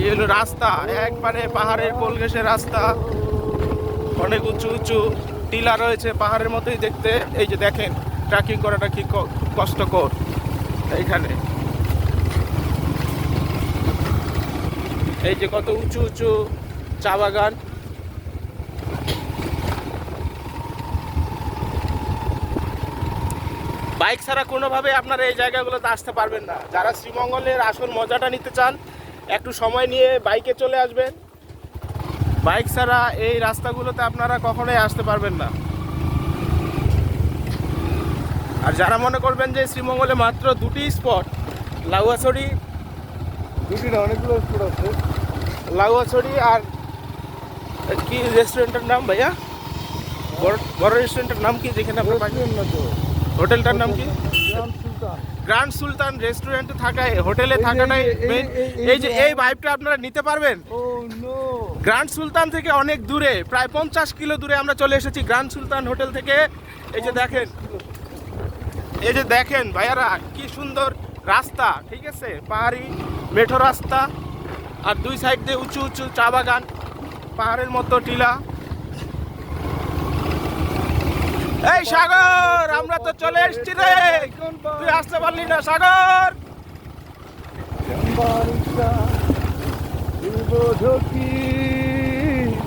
এই হলো রাস্তা, একবারে পাহাড়ের কোল ঘেঁষে রাস্তা। অনেক উঁচু উঁচু টিলা রয়েছে পাহাড়ের মতোই দেখতে। এই যে দেখেন ট্রেকিং করাটা কি কষ্টকর এইখানে। এই যে কত উঁচু উঁচু চা বাগান। বাইক ছাড়া কোনোভাবে আপনারা এই জায়গাগুলোতে আসতে পারবেন না। যারা শ্রীমঙ্গলের আসল মজাটা নিতে চান একটু সময় নিয়ে বাইকে চলে আসবেন। বাইক ছাড়া এই রাস্তাগুলোতে আপনারা কখনোই আসতে পারবেন না। আর যারা মনে করবেন যে শ্রীমঙ্গলে মাত্র দুটি স্পট লাউয়াছড়ি দুটি না অনেকগুলো স্পট আছে। লাউয়াছড়ি আর কি রেস্টুরেন্টের নাম ভাইয়া? বড় বড় রেস্টুরেন্টের নাম কি যেখানে আপনার হোটেলটার নাম কি? গ্র্যান্ড সুলতান রেস্টুরেন্টে থাকায় হোটেলে থাকাটাই এই- যে এই ভাইবটা আপনারা নিতে পারবেন? ও নো গ্র্যান্ড সুলতান থেকে অনেক দূরে প্রায় পঞ্চাশ কিলো দূরে আমরা চলে এসেছি গ্র্যান্ড সুলতান হোটেল থেকে। এই যে দেখেন এই যে দেখেন ভাইয়ারা কি সুন্দর রাস্তা ঠিক আছে? পাহাড়ি মেঠো রাস্তা আর দুই সাইড দিয়ে উঁচু উঁচু চা বাগান পাহাড়ের মতো টিলা। এই সাগর! তো চলে এসেছি রে। তুই আসতে পারলি না সাগর।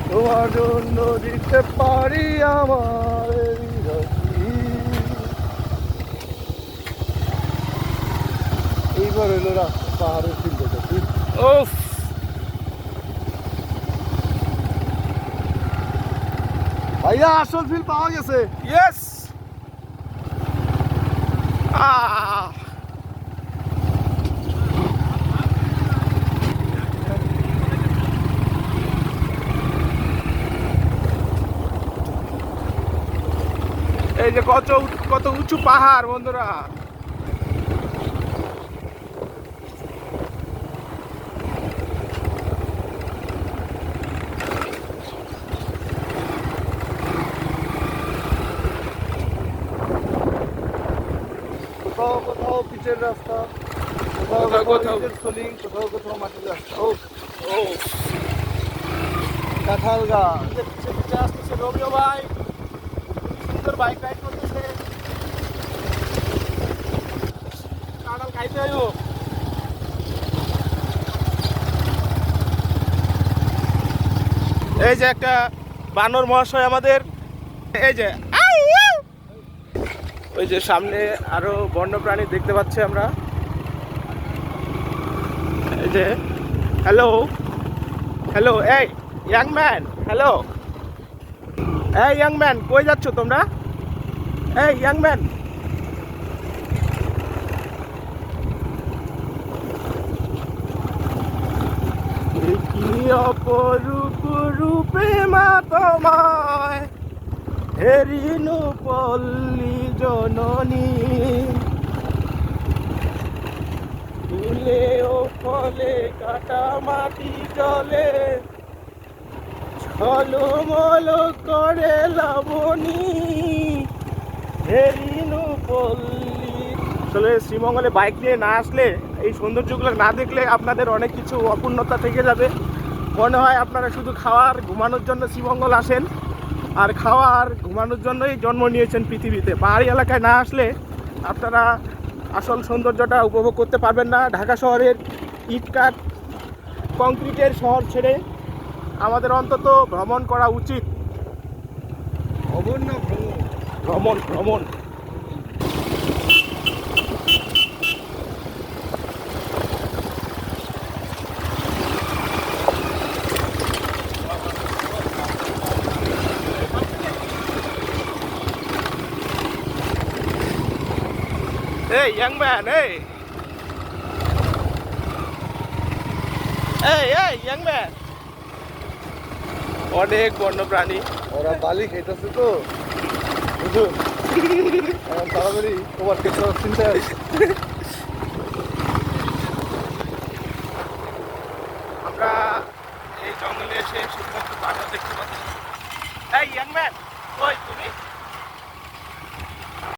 তোমার জন্য দিতে পারি আমার এইবার রাস্তা পাহাড়ের ফিল্ডে ওফ ভাইয়া আসল ফিল পাওয়া গেছে। ইয়েস এই যে কত কত উঁচু পাহাড় বন্ধুরা কোথাও পিচের রাস্তা কোথাও কোথাও কোথাও কোথাও- কোথাও কোথাও মাটির রাস্তা ও ও। কাঁঠাল গাছ। আসতেছে রবিও ভাই। সুন্দর বাইক রাইড করতেছে। কাঁঠাল খাইতে হইব। এই যে একটা বানর মহাশয় আমাদের। এই যে। ওই যে সামনে আরও বন্যপ্রাণী দেখতে পাচ্ছি আমরা। এই যে হ্যালো হ্যালো এই ইয়াং ম্যান হ্যালো এই ইয়াং ম্যান কই যাচ্ছ তোমরা? এই ইয়াং ম্যান কি অপরূপ রূপে মা তোমায়? হেরিনু পল্লী জননী, ফুলে ও ফলে কাটা মাটি জলে, ঝলমল করে লাবণী। হেরিনু পল্লী। আসলে শ্রীমঙ্গলে বাইক নিয়ে না আসলে এই সৌন্দর্যগুলো না দেখলে আপনাদের অনেক কিছু অপূর্ণতা থেকে যাবে। মনে হয় আপনারা শুধু খাওয়ার ঘুমানোর জন্য শ্রীমঙ্গল আসেন। আর খাওয়ার ঘুমানোর জন্যই জন্ম নিয়েছেন পৃথিবীতে। পাহাড়ি এলাকায় না আসলে আপনারা আসল সৌন্দর্যটা উপভোগ করতে পারবেন না। ঢাকা শহরের ইটকাট কংক্রিটের শহর ছেড়ে আমাদের অন্তত ভ্রমণ করা উচিত। অবন্য ভ্রমণ। ভ্রমণ ভ্রমণ। এই ইয়াং ম্যান এই এই এই ইয়াং ম্যান অনেক বন্যপ্রাণী ওরা বালি খেতেছে তো তাড়াতাড়ি তোমার খেতে চিন্তা আমরা এই জঙ্গলে এসে শুধুমাত্র বাঘ দেখতে পাচ্ছি। এই ইয়াং ম্যান